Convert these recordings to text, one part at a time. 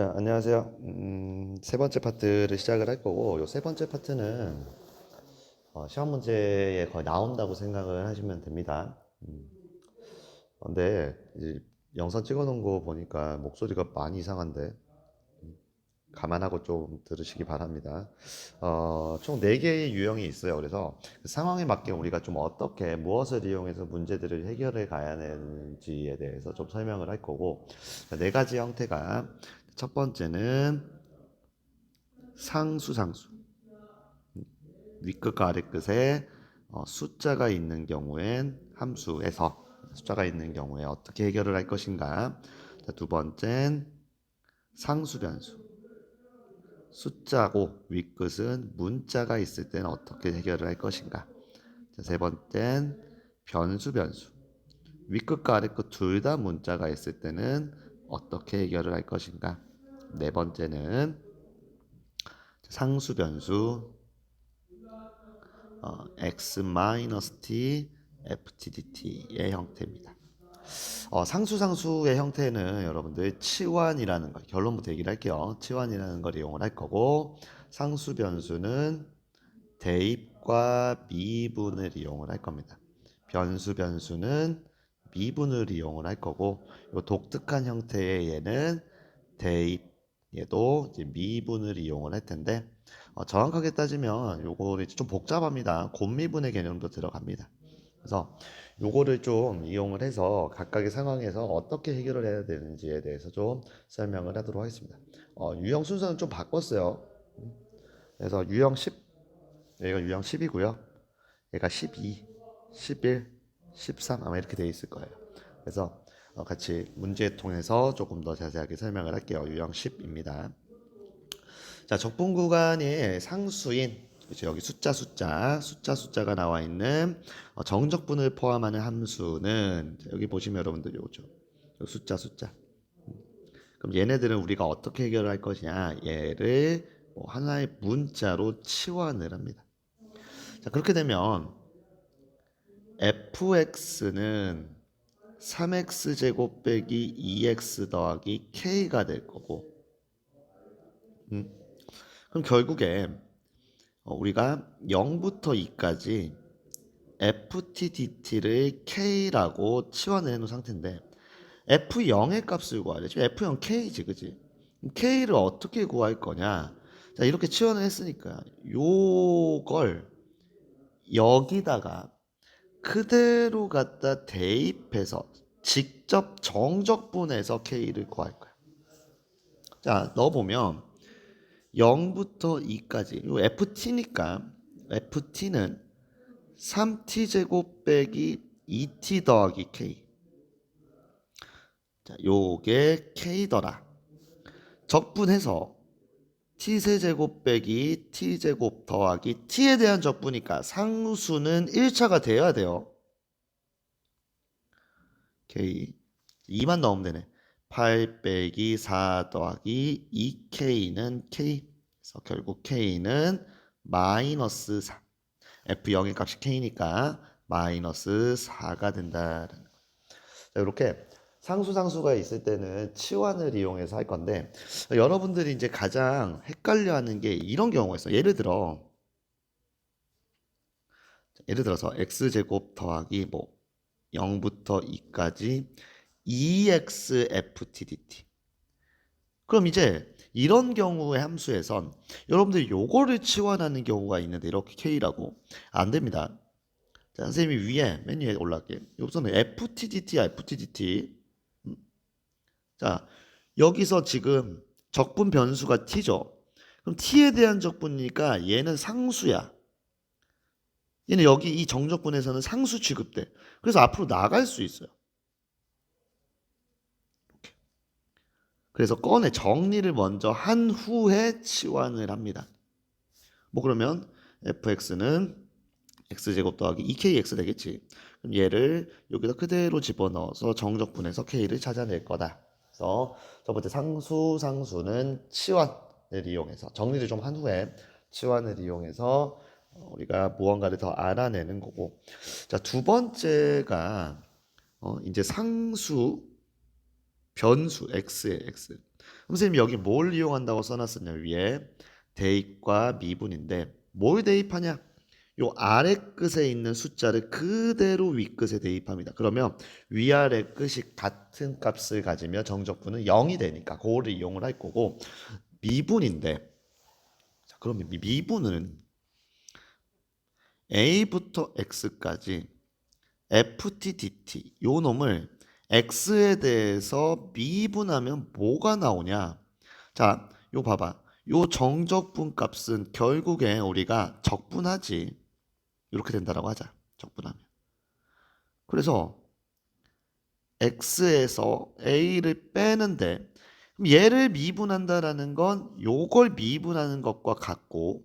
자, 안녕하세요. 음, 세 번째 파트를 시작을 할 거고, 요 세 번째 파트는 어, 시험 문제에 거의 나온다고 생각을 하시면 됩니다. 음, 근데 이제 영상 찍어 놓은 거 보니까 목소리가 많이 이상한데, 음, 감안하고 좀 들으시기 바랍니다. 어, 총 4개의 유형이 있어요. 그래서 그 상황에 맞게 우리가 좀 어떻게, 무엇을 이용해서 문제들을 해결해 가야 하는지에 대해서 좀 설명을 할 거고, 자, 네 가지 형태가 첫 번째는 상수 상수. 윗끝과 아랫끝에 어, 숫자가 있는 경우엔 함수에서 숫자가 있는 경우에 어떻게 해결을 할 것인가? 자, 두 번째는 상수 변수. 숫자고 윗끝은 문자가 있을 때는 어떻게 해결을 할 것인가? 자, 세 번째는 변수 변수. 윗끝과 아랫끝 둘 다 문자가 있을 때는 어떻게 해결을 할 것인가 네 번째는 상수 변수 어, x-t ftdt의 형태입니다. 어, 상수 상수의 형태는 여러분들 치환이라는 거 결론부터 얘기를 할게요. 치환이라는 걸 이용을 할 거고 상수 변수는 대입과 미분을 이용을 할 겁니다. 변수 변수는 미분을 이용을 할 거고 이 독특한 형태의 얘는 대입 얘도 미분을 이용을 할 텐데 어, 정확하게 따지면 요거를 좀 복잡합니다. 곱미분의 개념도 들어갑니다. 그래서 요거를 좀 이용을 해서 각각의 상황에서 어떻게 해결을 해야 되는지에 대해서 좀 설명을 하도록 하겠습니다. 어, 유형 순서는 좀 바꿨어요. 그래서 유형 10, 여기가 유형 10이고요. 얘가 12, 11, 13 아마 이렇게 되어 있을 거예요. 그래서 어, 같이 문제 통해서 조금 더 자세하게 설명을 할게요. 유형 10입니다. 자, 적분 구간의 상수인 이제 여기 숫자 숫자 숫자 숫자가 나와 있는 어, 정적분을 포함하는 함수는 자, 여기 보시면 여러분들 요죠. 요 숫자 숫자. 음. 그럼 얘네들은 우리가 어떻게 해결할 것이냐? 얘를 뭐 하나의 문자로 치환을 합니다. 자, 그렇게 되면 fx는 3x 제곱 빼기 2x 더하기 k가 될 거고. 음. 그럼 결국에 어, 우리가 0부터 2까지 ft dt를 k라고 치환을 해놓은 상태인데 f0의 값을 구하래. 지금 f0 k지 그지? k를 어떻게 구할 거냐? 자 이렇게 치환을 했으니까 요걸 여기다가 그대로 갖다 대입해서 직접 정적분해서 K를 구할 거야. 자, 넣어보면 0부터 2까지 요 FT니까 FT는 3T제곱 빼기 2T 더하기 K 자, 요게 K더라. 적분해서 t세제곱 빼기 t제곱 더하기 t에 대한 적분이니까 상수는 1차가 돼야 돼요. k 2만 넣으면 되네. 8 빼기 4 더하기 2k는 k 그래서 결국 k는 마이너스 4 f0의 값이 k니까 마이너스 4가 된다. 자, 이렇게 상수상수가 있을 때는 치환을 이용해서 할 건데 여러분들이 이제 가장 헷갈려하는 게 이런 경우가 있어. 예를 들어 예를 들어서 x 제곱 더하기 뭐 0부터 2까지 2x ft dt. 그럼 이제 이런 경우의 함수에선 여러분들이 요거를 치환하는 경우가 있는데 이렇게 k라고 안 됩니다. 자, 선생님이 위에 맨 위에 올라갈게. 여기서는 ftdt야 ftdt. 자, 여기서 지금 적분 변수가 t죠. 그럼 t에 대한 적분이니까 얘는 상수야. 얘는 여기 이 정적분에서는 상수 취급돼. 그래서 앞으로 나갈 수 있어요. 이렇게. 그래서 꺼내 정리를 먼저 한 후에 치환을 합니다. 뭐 그러면 fx는 x제곱 더하기 2kx 되겠지. 그럼 얘를 여기다 그대로 집어넣어서 정적분해서 k를 찾아낼 거다. 그래서 첫 번째 상수 상수는 치환을 이용해서 정리를 좀 한 후에 치환을 이용해서 우리가 무언가를 더 알아내는 거고 자 두 번째가 어 이제 상수 변수 x의 x 선생님 여기 뭘 이용한다고 써놨었냐 위에 대입과 미분인데 뭘 대입하냐? 요 아래 끝에 있는 숫자를 그대로 위 끝에 대입합니다. 그러면 위아래 끝이 같은 값을 가지며 정적분은 0이 되니까 그거를 이용을 할 거고 미분인데 자, 그러면 미- 미분은 a부터 x까지 ft dt 요 놈을 x에 대해서 미분하면 뭐가 나오냐? 자, 요 봐봐. 요 정적분 값은 결국에 우리가 적분하지. 이렇게 된다라고 하자. 적분하면. 그래서 x에서 a를 빼는데 얘를 미분한다라는 건 요걸 미분하는 것과 같고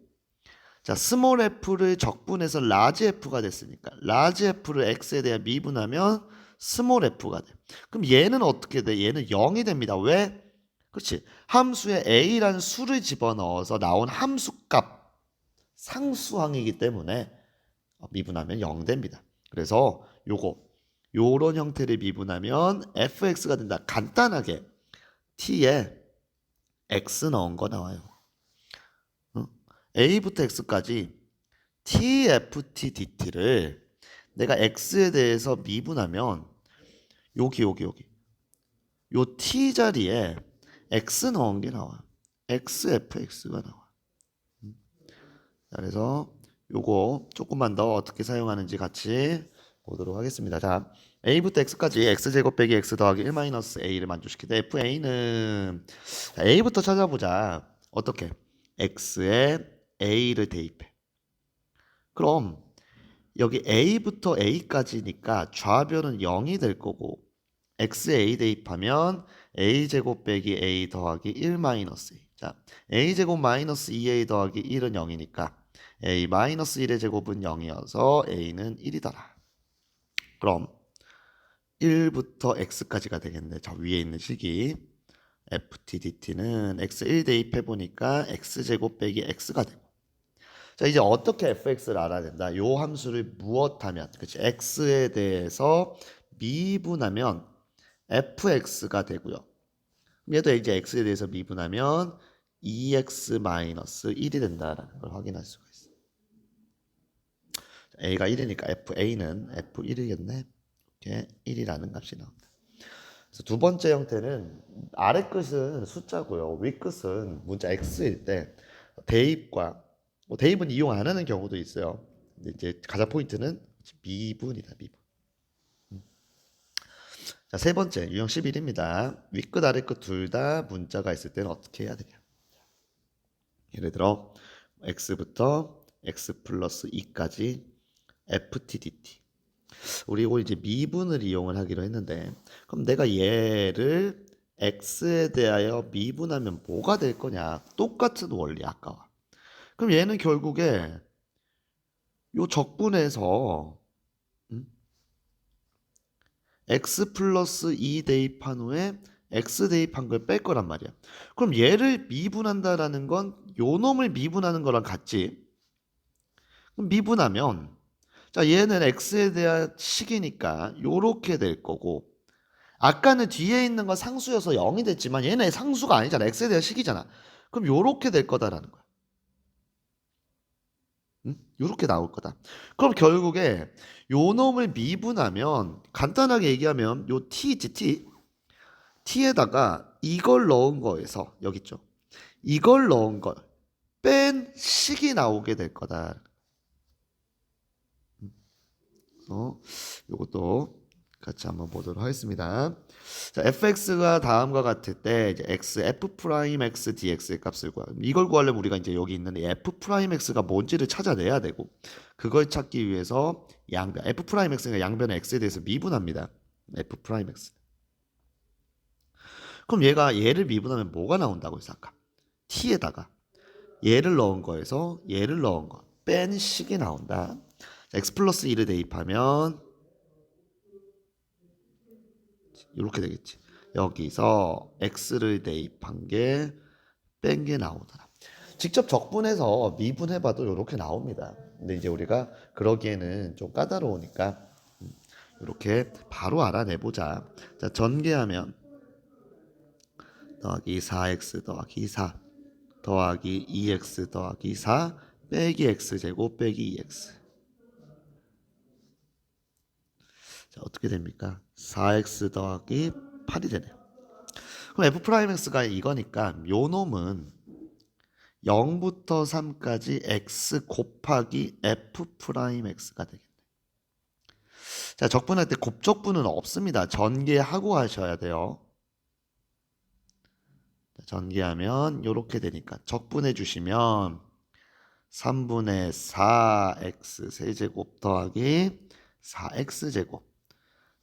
자, 스몰 f를 적분해서 라지 f가 됐으니까 라지 f를 x에 대해 미분하면 스몰 f가 돼. 그럼 얘는 어떻게 돼? 얘는 0이 됩니다. 왜? 그렇지. 함수에 a라는 수를 집어넣어서 나온 함수값 상수항이기 때문에 미분하면 0 됩니다. 그래서 요거 요런 형태를 미분하면 fx가 된다. 간단하게 t에 x 넣은 거 나와요. 어? a부터 x까지 tft dt를 내가 x에 대해서 미분하면 여기 여기 여기 요 t 자리에 x 넣은 게 나와. xfx가 나와. 그래서 요거 조금만 더 어떻게 사용하는지 같이 보도록 하겠습니다. 자, a부터 x까지 x제곱 빼기 x 더하기 1 마이너스 a를 만족시킬 때 fa는 자, a부터 찾아보자. 어떻게? x에 a를 대입해. 그럼 여기 a부터 a까지니까 좌변은 0이 될 거고 x에 a 대입하면 a 제곱 빼기 a 더하기 1 마이너스 a. 자, a 제곱 마이너스 2a 더하기 1은 0이니까 a 마이너스 1의 제곱은 0이어서 a는 1이더라. 그럼 1부터 x까지가 되겠네. 저 위에 있는 식이 ft dt는 x1 대입해 보니까 x 제곱 빼기 x가 되고. 자, 이제 어떻게 fx를 알아야 된다. 요 함수를 무엇하면 그치 x에 대해서 미분하면 fx가 되고요. 얘도 이제 x에 대해서 미분하면 2x 마이너스 1이 된다라는 걸 확인할 수가. A가 1이니까 fa는 f1이겠네. 이렇게 1이라는 값이 나온다. 그래서 두 번째 형태는 아래 끝은 숫자고요. 위 끝은 문자 x일 때 대입과 뭐 대입은 이용 안 하는 경우도 있어요. 근데 이제 가장 포인트는 미분이다. 미분. 자, 세 번째 유형 11입니다. 윗끝 아래끝 둘 다 문자가 있을 때는 어떻게 해야 되냐? 예를 들어 x부터 x 플러스 2까지 ftdt. 우리 이거 이제 미분을 이용을 하기로 했는데 그럼 내가 얘를 x에 대하여 미분하면 뭐가 될 거냐? 똑같은 원리 아까와. 그럼 얘는 결국에 요 적분에서 음? x 플러스 2 대입한 후에 x 대입한 걸 뺄 거란 말이야. 그럼 얘를 미분한다라는 건 요 놈을 미분하는 거랑 같지. 그럼 미분하면 자 얘는 x에 대한 식이니까 요렇게 될 거고 아까는 뒤에 있는 건 상수여서 0이 됐지만 얘는 상수가 아니잖아. x에 대한 식이잖아. 그럼 요렇게 될 거다라는 거야. 응? 요렇게 나올 거다. 그럼 결국에 요 놈을 미분하면 간단하게 얘기하면 요 t 있지 t t에다가 이걸 넣은 거에서 여기 있죠. 이걸 넣은 걸 뺀 식이 나오게 될 거다. 그래서 요것도 같이 한번 보도록 하겠습니다. 자, fx가 다음과 같을 때 이제 x f 프라임 x dx의 값을 구하. 이걸 구하려면 우리가 이제 여기 있는 f 프라임 x가 뭔지를 찾아내야 되고 그걸 찾기 위해서 양변 f 프라임 x가 양변의 x에 대해서 미분합니다. f 프라임 x. 그럼 얘가 얘를 미분하면 뭐가 나온다고 해서 아까 t에다가 얘를 넣은 거에서 얘를 넣은 거 뺀 식이 나온다. 자, x 플러스 1을 대입하면 이렇게 되겠지. 여기서 x를 대입한 게 뺀 게 나오더라. 직접 적분해서 미분해봐도 이렇게 나옵니다. 근데 이제 우리가 그러기에는 좀 까다로우니까 이렇게 바로 알아내보자. 자, 전개하면 더하기 4x 더하기 4 더하기 2x 더하기 4 빼기 x 제곱 빼기 2x 자 어떻게 됩니까? 4x 더하기 8이 되네요. 그럼 f 프라임 x가 이거니까 요 놈은 0부터 3까지 x 곱하기 f 프라임 x가 되겠네. 자, 적분할 때 곱적분은 없습니다. 전개하고 하셔야 돼요. 자, 전개하면 이렇게 되니까 적분해 주시면 3분의 4x 세제곱 더하기 4x 제곱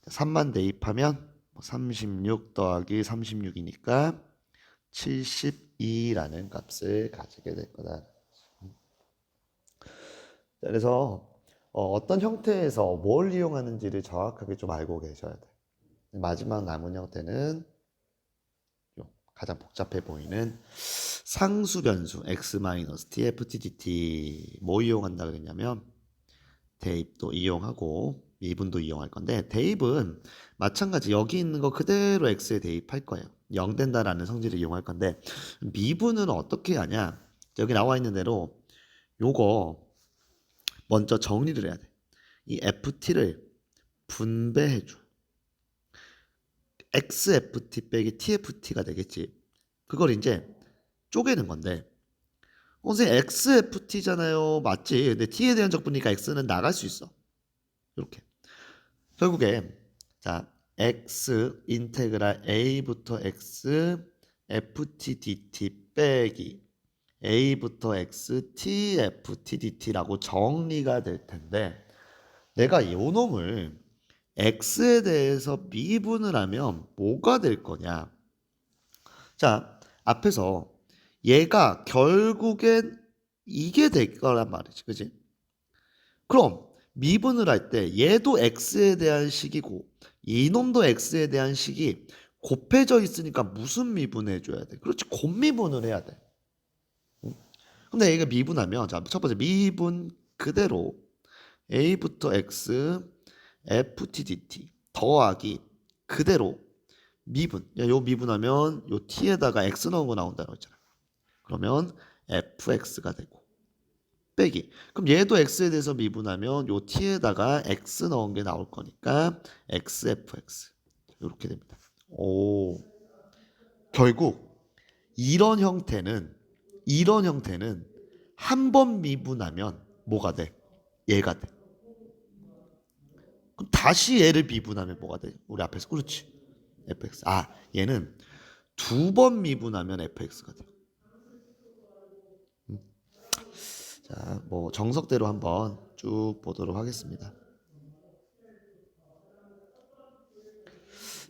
3만 대입하면 36 더하기 36이니까 72라는 값을 가지게 될 거다. 자, 그래서 어, 떤 형태에서 뭘 이용하는지를 정확하게 좀 알고 계셔야 돼. 마지막 남은 형태는 요 가장 복잡해 보이는 상수 변수 x-t ft dt 뭐 이용한다 그랬냐면 대입도 이용하고 미분도 이용할 건데 대입은 마찬가지 여기 있는 거 그대로 x에 대입할 거예요. 0 된다라는 성질을 이용할 건데 미분은 어떻게 하냐? 여기 나와 있는 대로 요거 먼저 정리를 해야 돼. 이 ft를 분배해 줘. xft 빼기 tft가 되겠지. 그걸 이제 쪼개는 건데 선생님 xft잖아요. 맞지? 근데 t에 대한 적분이니까 x는 나갈 수 있어. 이렇게. 결국에 자 x 인테그랄 a부터 x ft dt 빼기 a부터 x t f t dt라고 정리가 될 텐데 내가 요 놈을 x에 대해서 미분을 하면 뭐가 될 거냐? 자, 앞에서 얘가 결국엔 이게 될 거란 말이지. 그지? 그럼 미분을 할 때 얘도 x에 대한 식이고 이놈도 x에 대한 식이 곱해져 있으니까 무슨 미분을 해줘야 돼? 그렇지, 곱미분을 해야 돼. 응? 근데 얘가 미분하면 자, 첫 번째 미분 그대로 a부터 x ft dt 더하기 그대로 미분. 야, 요 미분하면 요 t에다가 x 넣은 거 나온다고 했잖아. 그러면 fx가 되고 빼기. 그럼 얘도 x에 대해서 미분하면 요 t에다가 x 넣은 게 나올 거니까 xfx. 이렇게 됩니다. 오. 결국 이런 형태는 이런 형태는 한 번 미분하면 뭐가 돼? 얘가 돼. 그럼 다시 얘를 미분하면 뭐가 돼? 우리 앞에서 그렇지. fx. 아, 얘는 두 번 미분하면 fx가 돼. 음. 자, 뭐 정석대로 한번 쭉 보도록 하겠습니다.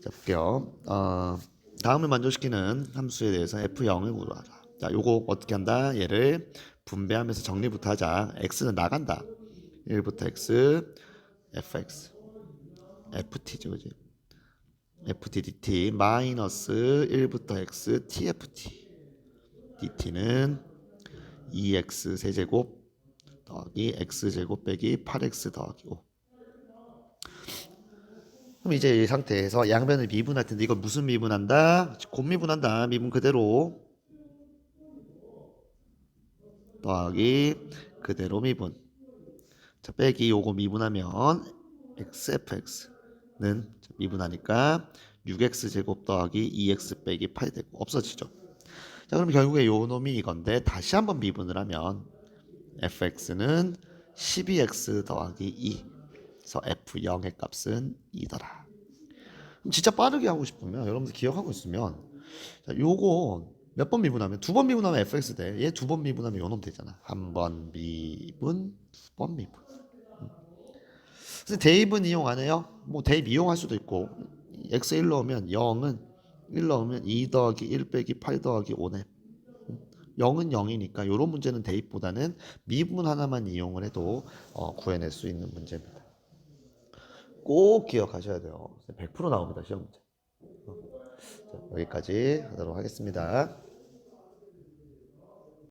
자, 볼게요. 어, 다음을 만족시키는 함수에 대해서 f0을 구하라. 자, 요거 어떻게 한다? 얘를 분배하면서 정리부터 하자. x는 나간다. 1부터 x, fx, ft죠, 그지? ft dt 마이너스 1부터 x tft dt는 2x 세제곱 더하기 x제곱 빼기 8x 더하기 5 그럼 이제 이 상태에서 양변을 미분할 텐데 이걸 무슨 미분한다? 곱미분한다. 미분 그대로 더하기 그대로 미분 자 빼기 요거 미분하면 xfx는 미분하니까 6x 제곱 더하기 2x 빼기 8 되고 없어지죠. 자 그럼 결국에 요 놈이 이건데 다시 한번 미분을 하면 fx는 12x 더하기 2 그래서 f0의 값은 2더라. 그럼 진짜 빠르게 하고 싶으면 여러분들 기억하고 있으면 자, 요거 몇 번 미분하면 두 번 미분하면 fx 돼. 얘 두 번 미분하면 요 놈 되잖아. 한 번 미분, 두 번 미분. 그래서 대입은 이용 안 해요? 뭐 대입 이용할 수도 있고 x 1 넣으면 0은 1 넣으면 2 더하기 1 빼기 8 더하기 5네. 0은 0이니까 이런 문제는 대입보다는 미분 하나만 이용을 해도 어, 구해낼 수 있는 문제입니다. 꼭 기억하셔야 돼요. 100% 나옵니다 시험 문제. 어. 자, 여기까지 하도록 하겠습니다